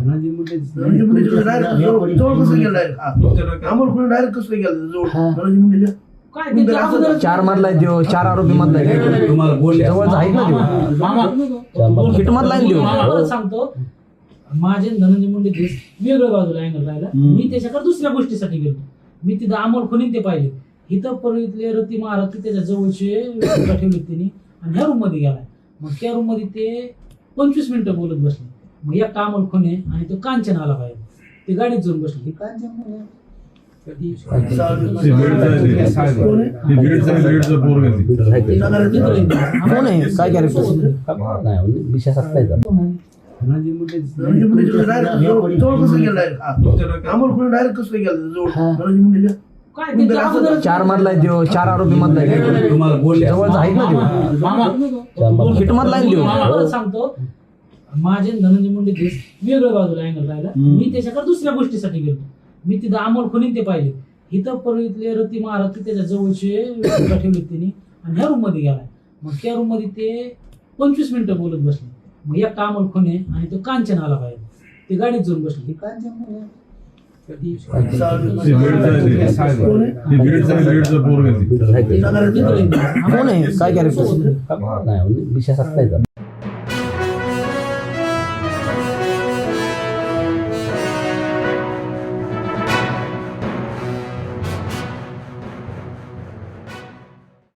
धनंजय मुंडे धनंजय मुंडेच्या डायरेक्ट जवळ जवळ कसं गेलं डायरेक्ट हा. अमोल कोणी डायरेक्ट कसं गेलं? जवळ धनंजय मुंडेच्या काय ते अगोदर चार मधला आहे देव चार आरोपी मधला आहे. जवळच आहेत ना देव मामा हिटमधला आहे देव सांगतो. माझे धनंजय मुंडे केस वेगळ्या बाजूला अँगल राहिला मी त्याच्याकडे दुसऱ्या गोष्टीसाठी गेलो. मी तिथं अमोल खोनीन ते पाहिले. इथं पण इथले रती महाराज त्याच्या जवळचे ठेवले त्यांनी आणि ह्या रूममध्ये गेलाय मग त्या रूममध्ये ते पंचवीस मिनिटं बोलत बसले. मग एकटा अमोल खोने आणि तो कांचन आला बाहेर ते गाडीत जाऊन बसले हे कांचन कोण आहे? कधी- ते बीडचं बीडचं पोरग आहे ते. कोण आहे काय कॅरेक्टर धनंजय मुंडे धनंजय मुंडेच्या डायरेक्ट जवळ जवळ कसं गेलं डायरेक्ट हा अमोल कोणी डायरेक्ट कसं गेलं जवळ धनंजय मुंडेच्या काय ते अगोदर चार मधला देव चार आरोपी मधला आहे तुम्हाला बोलले जवळच आहेत ना देव मामा हिटमधला आहे देव मामा परत सांगतो माझे धनंजय मुंडे केस वेगळ्या बाजूला अँगल राहिला. मी त्याच्याकडे दुसऱ्या गोष्टीसाठी गेलो मी तिथं अमोल खोनीन ते पाहिले. इथं इथले रती महाराज ते त्याच्या जवळचे ठेवले त्यांनी. आणि ह्या रूममध्ये गेलाय. मग त्या रूममध्ये ते पंचवीस मिनिटं बोलत बसले. मग एकटा अमोल खोने आणि तो कांचन आला बाहेर. ते गाडीत जाऊन बसले. हे कांचन काय कॅरेक्टर? सोबत.